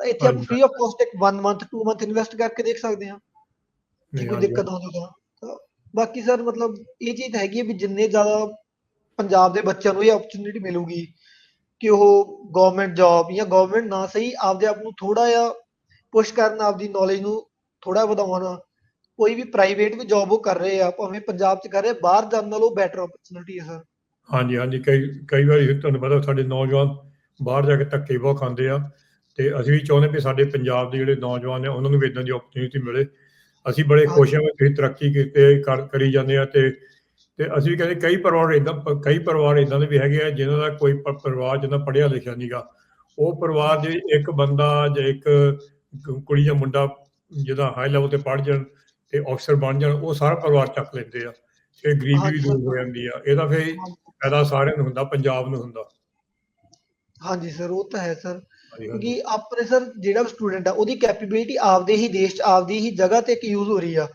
ਤਾਂ ਇੱਥੇ ਆਪਾਂ। ਫ੍ਰੀ ਆਫ ਕਾਸਟ ਇੱਕ 1 ਮੰਥ 2 ਮੰਥ ਇਨਵੈਸਟ ਕਰਕੇ ਦੇਖ ਸਕਦੇ ਹਾਂ। ਜੇ ਨਹੀਂ, ਕੋਈ ਦਿੱਕਤ ਤਾਂ ਤਾਂ। ਬਾਕੀ ਸਰ ਮਤਲਬ ਇਹ ਚੀਜ਼ ਹੈਗੀ ਹੈ ਵੀ ਜਿੰਨੇ ਜ਼ਿਆਦਾ ਪੰਜਾਬ ਦੇ ਬੱਚਿਆਂ ਨੂੰ ਇਹ ਓਪਰਚੁਨਿਟੀ ਮਿਲੂਗੀ ਕਿ ਉਹ ਗਵਰਨਮੈਂਟ ਜੌਬ ਜਾਂ ਗਵਰਨਮੈਂਟ ਨਾ ਸਹੀ ਆਪਦੇ ਆਪ ਨੂੰ ਥੋੜਾ ਜਿਹਾ ਪੁਸ਼ ਕਰਨ, ਆਪਦੀ ਨੌਲੇਜ ਨੂੰ ਥੋੜਾ ਵਧਾਉਣ, ਕੋਈ ਵੀ ਪ੍ਰਾਈਵੇਟ ਵੀ ਜੌਬ ਉਹ ਕਰ ਰਹੇ ਆ, ਭਾਵੇਂ ਪੰਜਾਬ 'ਚ ਕਰ ਰਹੇ ਬਾਹਰ ਜਾਣ ਨਾਲੋਂ ਬੈਟਰ ਓਪਰਚੁਨਿਟੀ ਹੈ ਸਰ। ਹਾਂਜੀ ਹਾਂਜੀ, ਕਈ ਕਈ ਵਾਰੀ ਤੁਹਾਨੂੰ ਪਤਾ ਸਾਡੇ ਨੌਜਵਾਨ ਬਾਹਰ ਜਾ ਕੇ ਧੱਕੇ ਬਹੁਤ ਖਾਂਦੇ ਆ ਤੇ ਅਸੀਂ ਵੀ ਚਾਹੁੰਦੇ ਵੀ ਸਾਡੇ ਪੰਜਾਬ ਦੇ ਜਿਹੜੇ ਨੌਜਵਾਨ ਨੇ ਉਹਨਾਂ ਨੂੰ ਵੀ ਇਦਾਂ ਦੀ ਓਪਰਚੁਨਿਟੀ ਮਿਲੇ। ਅਸੀਂ ਬੜੇ ਖੁਸ਼ ਹਾਂ ਕਿ ਤੁਸੀਂ ਤਰੱਕੀ ਕੀਤੇ ਕਰ ਕਰੀ ਜਾਂਦੇ ਆ ਤੇ ਤੇ ਅਸੀਂ ਵੀ ਕਹਿੰਦੇ ਕਈ ਪਰਿਵਾਰ ਇਦਾਂ ਕਈ ਪਰਿਵਾਰ ਇਦਾਂ ਦੇ ਵੀ ਹੈਗੇ ਆ ਜਿਨ੍ਹਾਂ ਦਾ ਕੋਈ ਪਰਿਵਾਰ ਜਿਹਨਾਂ ਪੜ੍ਹਿਆ ਲਿਖਿਆ ਨਹੀਂਗਾ ਉਹ ਪਰਿਵਾਰ ਦੇ ਇੱਕ ਬੰਦਾ ਜਾਂ ਇੱਕ ਕੁੜੀ ਜਾਂ ਮੁੰਡਾ ਜਿਹਦਾ ਹਾਈ ਲੈਵਲ ਤੇ ਪੜ੍ਹ ਜਾਣ ਤੇ ਅਫਸਰ ਬਣ ਜਾਣ ਉਹ ਸਾਰਾ ਪਰਿਵਾਰ ਚੱਕ ਲੈਂਦੇ ਆ। ਤੇ ਗਰੀਬੀ ਵੀ ਦੂਰ। ਹੋ ਜਾਂਦੀ ਆ। ਇਹਦਾ ਫਿਰ ਫਾਇਦਾ ਸਾਰਿਆਂ ਨੂੰ ਹੁੰਦਾ ਪੰਜਾਬ ਨੂੰ ਹੁੰਦਾ। ਹਾਂਜੀ ਸਰ ਉਹ ਤਾਂ ਹੈ ਸਰ। ਕਿਉਂਕਿ ਆਪਣੇ ਸਰ ਜਿਹੜਾ ਸਟੂਡੈਂਟ ਆ ਉਹਦੀ ਕੈਪੇਬਿਲਿਟੀ ਆਪਦੇ ਹੀ ਦੇਸ਼ 'ਚ ਆਪਦੀ ਹੀ ਜਗ੍ਹਾ ਤੇ ਇੱਕ ਯੂਜ਼ ਹੋ ਰਹੀ ਆ।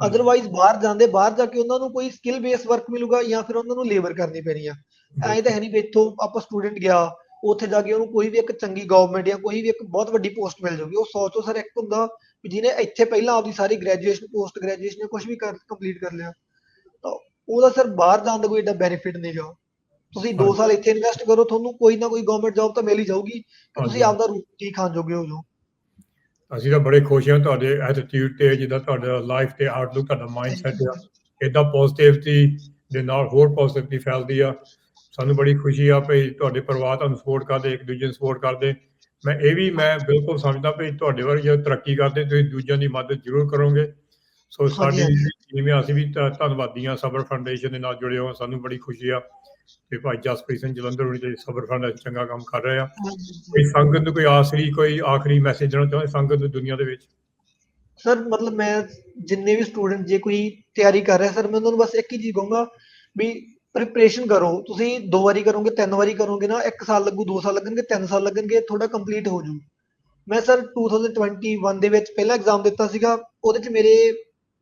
ਅਦਰਵਾਈਜ਼ ਬਾਹਰ ਜਾਂਦੇ ਬਾਹਰ ਜਾ ਕੇ ਉਹਨਾਂ ਨੂੰ ਕੋਈ ਸਕਿੱਲ ਬੇਸ ਵਰਕ ਮਿਲੂਗਾ ਜਾਂ ਫਿਰ ਉਹਨਾਂ ਨੂੰ ਲੇਬਰ ਕਰਨੀ ਪੈਣੀ ਆ। ਐਂ ਤਾਂ ਹੈ ਨਹੀਂ ਵੀ ਇੱਥੋਂ ਆਪਾਂ ਸਟੂਡੈਂਟ ਗਿਆ ਉੱਥੇ ਜਾ ਕੇ ਉਹਨੂੰ ਕੋਈ ਵੀ ਇੱਕ ਚੰਗੀ ਗਵਰਨਮੈਂਟ ਜਾਂ ਕੋਈ ਵੀ ਇੱਕ ਬਹੁਤ ਵੱਡੀ ਪੋਸਟ ਮਿਲ ਜਾਊਗੀ। ਉਹ ਸੌ ਚੋਂ ਸਰ ਇੱਕ ਹੁੰਦਾ ਜਿਹਨੇ ਇੱਥੇ ਪਹਿਲਾਂ ਆਪਦੀ ਸਾਰੀ ਗ੍ਰੈਜੂਏਸ਼ਨ ਪੋਸਟ ਗ੍ਰੈਜੂਏਸ਼ਨ ਕੁਝ ਵੀ ਕਰ ਕੰਪਲੀਟ ਕਰ ਲਿਆ ਤਾਂ ਉਹਦਾ ਸਰ ਬਾਹਰ ਜਾਣ ਦਾ ਕੋਈ ਏਡਾ ਬੈਨੀਫਿਟ ਨਹੀਂਗਾ ਤੁਸੀਂ 2 ਹਾਂਜੀ। ਸਾਲ ਇੱਥੇ ਇਨਵੈਸਟ ਕਰੋ ਤੁਹਾਨੂੰ ਕੋਈ ਨਾ ਕੋਈ ਗਵਰਨਮੈਂਟ ਜੌਬ ਤਾਂ ਮਿਲ ਹੀ ਜਾਊਗੀ। ਤੁਸੀਂ ਆਪਦਾ ਰੋਟੀ ਖਾਣ ਜੋਗੇ ਹੋ ਜਾਓ ਅਸੀਂ ਤਾਂ ਬੜੇ ਖੁਸ਼ ਹਾਂ ਤੁਹਾਡੇ ਐਟੀਟਿਊਡ ਤੇ ਜਿੱਦਾਂ ਤੁਹਾਡਾ ਲਾਈਫ ਤੇ ਆਊਟਲੁੱਕ ਤੁਹਾਡਾ ਮਾਈਂਡਸੈਟ ਆ ਇਦਾਂ ਪੋਜ਼ਿਟਿਵਿਟੀ ਦੇ ਨਾਲ ਹੋਰ ਪੋਜ਼ਿਟਿਵਿਟੀ ਫੈਲਦੀ ਆ ਸਾਨੂੰ ਬੜੀ ਖੁਸ਼ੀ ਆ ਭਈ ਤੁਹਾਡੇ ਪਰਿਵਾਰ ਤੁਹਾਨੂੰ ਸਪੋਰਟ ਕਰਦੇ ਇੱਕ ਦੂਜੇ ਨੂੰ ਸਪੋਰਟ ਕਰਦੇ ਮੈਂ ਇਹ ਵੀ ਮੈਂ ਬਿਲਕੁਲ ਸਮਝਦਾ ਭਈ ਤੁਹਾਡੇ ਵਰਗੇ ਤਰੱਕੀ ਕਰਦੇ ਤੁਸੀਂ ਦੂਜਿਆਂ ਦੀ ਮਦਦ ਜ਼ਰੂਰ ਕਰੋਗੇ ਸੋ ਸਾਡੀ। ਜਿਵੇਂ ਅਸੀਂ ਵੀ ਧੰਨਵਾਦੀ ਸਬਰ ਫਾਊਂਡੇਸ਼ਨ ਦੇ ਨਾਲ ਜੁੜੇ ਹੋ ਸਾਨੂੰ ਬੜੀ ਖੁਸ਼ੀ ਆ ਕਿ ਭਾਈ ਜਸਪ੍ਰੀਤ ਸਿੰਘ ਜਲੰਧਰ ਹੁਣੀ ਤੇ ਸਬਰ ਫਾਊਂਡੇਸ਼ਨ ਚੰਗਾ ਕੰਮ ਕਰ ਰਹੇ ਆ। ਕੋਈ ਸੰਗਤ ਨੂੰ ਕੋਈ ਆਖਰੀ ਕੋਈ ਆਖਰੀ ਮੈਸੇਜ ਦੇਣਾ ਚਾਹੁੰਦੇ ਸੰਗਤ ਨੂੰ ਦੁਨੀਆ ਦੇ ਵਿੱਚ? ਸਰ ਮਤਲਬ ਮੈਂ ਜਿੰਨੇ ਵੀ ਸਟੂਡੈਂਟ ਜੇ ਕੋਈ ਤਿਆਰੀ ਕਰ ਰਿਹਾ ਸਰ ਮੈਂ ਉਹਨਾਂ ਨੂੰ ਬਸ ਇੱਕ ਹੀ ਚੀਜ਼ ਕਹੂੰਗਾ ਵੀ ਪ੍ਰਿਪਰੇਸ਼ਨ ਕਰੋ। ਤੁਸੀਂ ਦੋ ਵਾਰੀ ਕਰੋਗੇ ਤਿੰਨ ਵਾਰੀ ਕਰੋਗੇ ਨਾ ਇੱਕ ਸਾਲ ਲੱਗੂ ਦੋ ਸਾਲ ਲੱਗਣਗੇ ਤਿੰਨ ਸਾਲ ਲੱਗਣਗੇ ਥੋੜਾ ਕੰਪਲੀਟ ਹੋ ਜੂ ਮੈਂ ਸਰ 2021 ਦੇ ਵਿੱਚ ਪਹਿਲਾ ਐਗਜ਼ਾਮ ਦਿੱਤਾ ਸੀਗਾ ਉਹਦੇ ਚ ਮੇਰੇ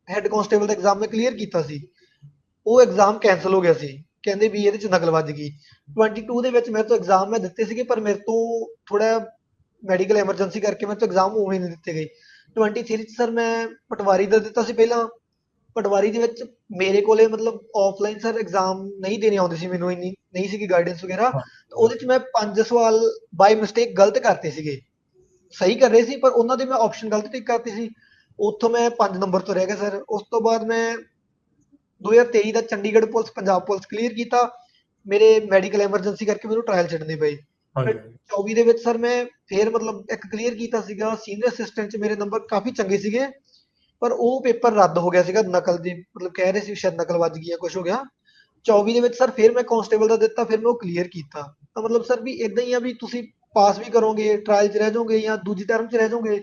ਹੈੱਡ ਕਾਂਸਟੇਬਲ ਦਾ ਐਗਜ਼ਾਮ ਮੈਂ ਕਲੀਅਰ ਕੀਤਾ ਸੀ। ਉਹ ਐਗਜ਼ਾਮ ਕੈਨਸਲ ਹੋ ਗਿਆ ਸੀ। ਕਹਿੰਦੇ ਵੀ ਇਹਦੇ ਚ ਨਕਲ ਵੱਜ ਗਈ। 22 ਦੇ ਵਿੱਚ ਮੇਰੇ ਤੋਂ ਐਗਜ਼ਾਮ ਮੈਂ ਦਿੱਤੇ ਸੀਗੇ ਪਰ ਮੇਰੇ ਤੋਂ ਥੋੜਾ ਮੈਡੀਕਲ ਐਮਰਜੈਂਸੀ ਕਰਕੇ ਮੇਰੇ ਤੋਂ ਐਗਜ਼ਾਮ ਉਵੇਂ ਨਹੀਂ ਦਿੱਤੇ ਗਏ। 23 ਚ ਸਰ ਮੈਂ ਪਟਵਾਰੀ ਦਾ ਦਿੱਤਾ ਸੀ ਪਹਿਲਾਂ। ਪਟਵਾਰੀ ਦੇ ਵਿੱਚ ਮੇਰੇ ਕੋਲੇ ਮਤਲਬ ਆਫਲਾਈਨ ਸਰ ਐਗਜ਼ਾਮ ਨਹੀਂ ਦੇਣੇ ਆਉਂਦੇ ਸੀ ਮੈਨੂੰ ਇੰਨੀ ਨਹੀਂ ਸੀਗੀ ਗਾਈਡੈਂਸ ਵਗੈਰਾ। ਉਹਦੇ ਚ ਮੈਂ ਪੰਜ ਸਵਾਲ ਬਾਈ ਮਿਸਟੇਕ ਗਲਤ ਕਰਤੇ ਸੀਗੇ। ਸਹੀ ਕਰ ਰਹੇ ਸੀ ਪਰ ਉਹਨਾਂ ਦੇ ਮੈਂ ਆਪਸ਼ਨ ਗਲਤ ਟਿਕ ਕਰਤੀ ਸੀ। ਉੱਥੋਂ ਮੈਂ 5 ਨੰਬਰ ਤੋਂ ਰਹਿ ਗਿਆ ਸਰ ਉਸ ਤੋਂ ਬਾਅਦ ਮੈਂ 2023 ਦਾ Chandigarh police Punjab police clear ਕੀਤਾ। ਮੇਰੇ ਮੈਡੀਕਲ ਐਮਰਜੈਂਸੀ ਕਰਕੇ ਮੈਨੂੰ ਟ੍ਰਾਇਲ ਛੱਡਣੇ ਪਏ ਹਾਂਜੀ 24 ਦੇ ਵਿੱਚ ਸਰ ਮੈਂ ਫੇਰ ਮਤਲਬ ਇੱਕ ਕਲੀਅਰ ਕੀਤਾ ਸੀਗਾ। ਸੀਨੀਅਰ ਅਸਿਸਟੈਂਟ ਚ ਮੇਰੇ ਨੰਬਰ ਕਾਫੀ ਚੰਗੇ ਸੀਗੇ। ਪਰ ਉਹ ਪੇਪਰ ਰੱਦ ਹੋ ਗਿਆ ਸੀਗਾ। ਨਕਲ ਦੇ ਮਤਲਬ ਕਹਿ ਰਹੇ ਸੀ ਸ਼ਾਇਦ ਨਕਲ ਵੱਜ ਗਈ ਜਾਂ ਕੁਝ ਹੋ ਗਿਆ। 24 ਦੇ ਵਿੱਚ ਸਰ ਫਿਰ ਮੈਂ ਕਾਂਸਟੇਬਲ ਦਾ ਦਿੱਤਾ ਫਿਰ ਮੈਂ ਉਹ ਕਲੀਅਰ ਕੀਤਾ। ਤਾਂ ਮਤਲਬ ਸਰ ਵੀ ਇਦਾਂ ਹੀ ਆ ਵੀ ਤੁਸੀਂ ਪਾਸ ਵੀ ਕਰੋਗੇ ਟ੍ਰਾਇਲ 'ਚ ਰਹਿ ਜਾਓਗੇ ਜਾਂ ਦੂਜੀ ਟਰਮ 'ਚ ਰਹਿ ਜਾਓਗੇ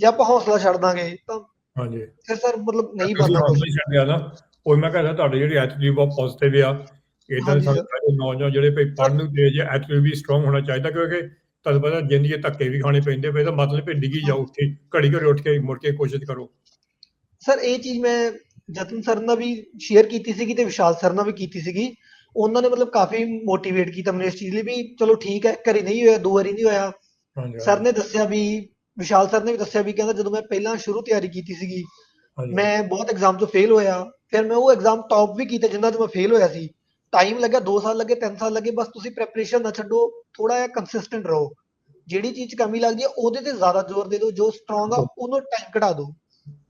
ਜਾਂ ਆਪਾਂ ਹੌਸਲਾ ਛੱਡ ਦਾਂਗੇ ਤਾਂ ਹਾਂਜੀ। ਫਿਰ ਸਰ ਮਤਲਬ ਨਹੀਂ ਬਣਦਾ ਹੌਸਲਾ ਹੀ ਛੱਡਿਆ ਨਾ। ਉਹ ਮੈਂ ਕਹਿੰਦਾ ਤੁਹਾਡੇ ਜਿਹੜੀ ਐਟੀਟਿਊਡ ਬਹੁਤ ਪੋਜ਼ਿਟਿਵ ਆ ਇਦਾਂ sir। ਸਾਰੇ ਨੌਜਵਾਨ ਜਿਹੜੇ ਭਈ ਪੜ੍ਹਨ ਨੂੰ ਤੇਜ਼ ਆ ਐਟੀਟਿਊਡ ਵੀ ਸਟਰੋਂਗ ਹੋਣਾ ਚਾਹੀਦਾ ਕਿਉਂਕਿ ਤੁਹਾਨੂੰ ਪਤਾ ਜ਼ਿੰਦਗੀ ਧੱਕੇ ਵੀ ਖਾਣੇ ਪੈਂਦੇ ਪਏ ਤਾਂ ਮਤਲਬ ਭਈ ਡਿੱਗੀ ਜਾਓ ਉੱਥੇ ਘੜੀ ਘੜੀ ਉੱਠ ਕੇ ਮੁੜ ਕੇ ਕੋਸ਼ਿਸ਼ ਕਰੋ ਸਰ ਇਹ ਚੀਜ਼ ਮੈਂ ਜਤਨ ਸਰ ਨਾਲ ਵੀ ਸ਼ੇਅਰ ਕੀਤੀ ਸੀਗੀ ਤੇ ਵਿਸ਼ਾਲ ਸਰ ਨਾਲ ਵੀ ਕੀਤੀ ਸੀਗੀ ਉਹਨਾਂ ਨੇ ਮਤਲਬ ਕਾਫੀ ਮੋਟੀਵੇਟ ਕੀਤਾ ਮੈਨੂੰ ਇਸ ਚੀਜ਼ ਲਈ ਵੀ ਚਲੋ ਠੀਕ ਹੈ ਘਰੇ ਨਹੀਂ ਹੋਇਆ ਦੋ ਵਾਰੀ ਨਹੀਂ ਹੋਇਆ ਸਰ ਨੇ ਦੱਸਿਆ ਵੀ ਵਿਸ਼ਾਲ ਸਰ ਨੇ ਵੀ ਦੱਸਿਆ ਵੀ ਕਹਿੰਦਾ ਜਦੋਂ ਮੈਂ ਪਹਿਲਾਂ ਸ਼ੁਰੂ ਤਿਆਰੀ ਕੀਤੀ ਸੀਗੀ। ਮੈਂ ਬਹੁਤ ਐਗਜ਼ਾਮ ਤੋਂ ਫੇਲ ਹੋਇਆ ਫਿਰ ਮੈਂ ਉਹ ਐਗਜ਼ਾਮ ਟੌਪ ਵੀ ਕੀਤੇ ਜਿੰਨਾਂ 'ਚ ਮੈਂ ਫੇਲ ਹੋਇਆ ਸੀ। ਟਾਈਮ ਲੱਗਾ 2 ਸਾਲ ਲੱਗੇ 3 ਸਾਲ ਲੱਗੇ ਬਸ ਤੁਸੀਂ ਪ੍ਰੈਪਰੇਸ਼ਨ ਨਾ ਛੱਡੋ ਥੋੜਾ ਜਿਹਾ ਕੰਸਿਸਟੈਂਟ ਰਹੋ। ਜਿਹੜੀ ਚੀਜ਼ 'ਚ ਕਮੀ ਲੱਗਦੀ ਹੈ ਉਹਦੇ ਤੇ ਜ਼ਿਆਦਾ ਜ਼ੋਰ ਦੇ ਦਿਓ ਜੋ ਸਟਰੋਂਗ ਆ ਉਹਨੂੰ ਟਾਈਮ ਘਟਾ ਦਿਓ।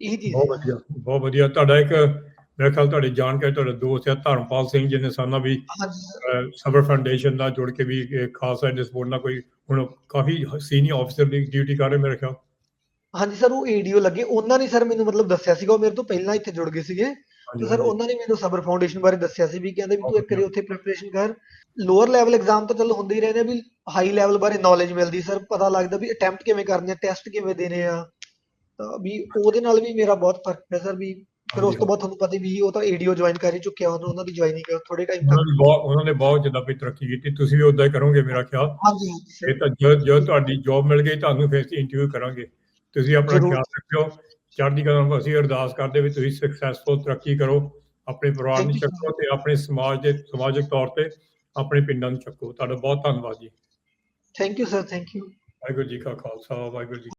ਇਹੀ ਚੀਜ਼ ਬਹੁਤ ਵਧੀਆ ਬਹੁਤ ਵਧੀਆ। ਤੁਹਾਡਾ ਇੱਕ ਮੇਰੇ ਖਿਆਲ ਤੁਹਾਡੇ ਜਾਣਕਾਰੀ ਤੁਹਾਡਾ ਦੋਸਤ ਹੈ ਧਰਮਪਾਲ ਸਿੰਘ ਜਿਹਨੇ ਸਾਨਾ ਵੀ ਸਬਰ ਫਾਊਂਡੇਸ਼ਨ ਨਾਲ ਜੁੜ ਕੇ ਵੀ ਖਾਲਸਾ ਇੰਡ ਸਪੋਰਟ ਨਾਲ ਕੋਈ ਹੁਣ ਕਾਫੀ ਸੀਨੀਅਰ ਅਫਸਰ ਦੀ ਡਿਊਟੀ ਕਰ ਰਹੇ ਮੇਰੇ ਖਿਆਲ। ਹਾਂਜੀ ਸਰ ਉਹ ਏਡੀਓ ਲੱਗੇ। ਉਹਨਾਂ ਨੇ ਸਰ ਮੈਨੂੰ ਮਤਲਬ ਦੱਸਿਆ ਸੀਗਾ ਉਹ ਮੇਰੇ ਤੋਂ ਪਹਿਲਾਂ ਇੱਥੇ ਜੁੜ ਗਏ ਸੀਗੇ। ਤੇ ਸਰ। ਉਹਨਾਂ ਨੇ ਮੈਨੂੰ ਸਬਰ ਫਾਊਂਡੇਸ਼ਨ ਬਾਰੇ ਦੱਸਿਆ ਸੀ ਵੀ ਕਹਿੰਦੇ ਵੀ ਤੂੰ ਇੱਕ. ਵਾਰੀ ਉੱਥੇ ਪ੍ਰੈਪਰੇਸ਼ਨ ਕਰ। ਲੋਅਰ ਲੈਵਲ ਐਗਜ਼ਾਮ ਤਾਂ ਚਲੋ ਹੁੰਦੇ ਹੀ ਰਹਿੰਦੇ ਆ ਵੀ ਹਾਈ ਲੈਵਲ ਬਾਰੇ ਨੌਲੇਜ ਮਿਲਦੀ ਸਰ। ਪਤਾ ਲੱਗਦਾ ਵੀ ਅਟੈਂਪਟ ਕਿਵੇਂ ਕਰਨੇ ਆ ਟੈਸਟ ਕਿਵੇਂ ਦੇਣੇ ਆ। ਤਾਂ ਵੀ ਉਹਦੇ ਨਾਲ ਵੀ ਮੇਰਾ ਬਹੁਤ ਫ਼ਰਕ ਹੈ ਸਰ ਵੀ ਫਿਰ ਉਸ ਤੋਂ ਬਾਅਦ ਤੁਹਾਨੂੰ ਪਤਾ ਵੀ ਉਹ ਤਾਂ ਏਡੀਓ ਜੁਆਇਨ ਕਰ ਹੀ ਚੁੱਕਿਆ ਉਹਨੂੰ ਉਹਨਾਂ ਦੀ ਜੁਆਇਨਿੰਗ ਥੋੜੇ ਟਾਈਮ ਉਹਨਾਂ ਤੱਕ। ਨੇ ਬਹੁਤ ਉਹਨਾਂ ਨੇ ਬਹੁਤ ਜਿੱਦਾਂ ਵੀ ਤਰੱਕੀ ਕੀਤੀ। ਤੁਸੀਂ ਵੀ ਉਦਾਂ ਹੀ ਕਰੋਗੇ ਮੇਰਾ ਖਿਆਲ। ਹਾਂਜੀ ਹਾਂਜੀ ਇਹ ਤਾਂ ਜੋ ਜੋ ਤੁਹਾਡੀ ਜੌਬ ਮਿਲ ਗਈ ਤੁਹਾਨੂੰ ਫਿਰ ਇੰਟਰਵਿਊ ਕਰਾਂਗੇ। ਤੁਸੀਂ ਆਪਣਾ। ਖਿਆਲ ਰੱਖਿਓ। ਚੜ੍ਹਦੀ ਕਲਾ ਨੂੰ ਅਸੀਂ ਅਰਦਾਸ ਕਰਦੇ ਵੀ ਤੁਸੀਂ ਸਕਸੈਸਫੁਲ ਤਰੱਕੀ ਕਰੋ ਆਪਣੇ ਪਰਿਵਾਰ ਨੂੰ ਚੱਕੋ ਤੇ ਆਪਣੇ ਸਮਾਜ ਦੇ ਸਮਾਜਿਕ ਤੌਰ ਤੇ ਆਪਣੇ ਪਿੰਡਾਂ ਨੂੰ ਚੱਕੋ। ਤੁਹਾਡਾ ਬਹੁਤ ਧੰਨਵਾਦ ਜੀ। Thank you sir thank you Waheguru ji ਕਾ ਖਾਲਸਾ ਵਾਹਿਗੁਰੂ ਜੀ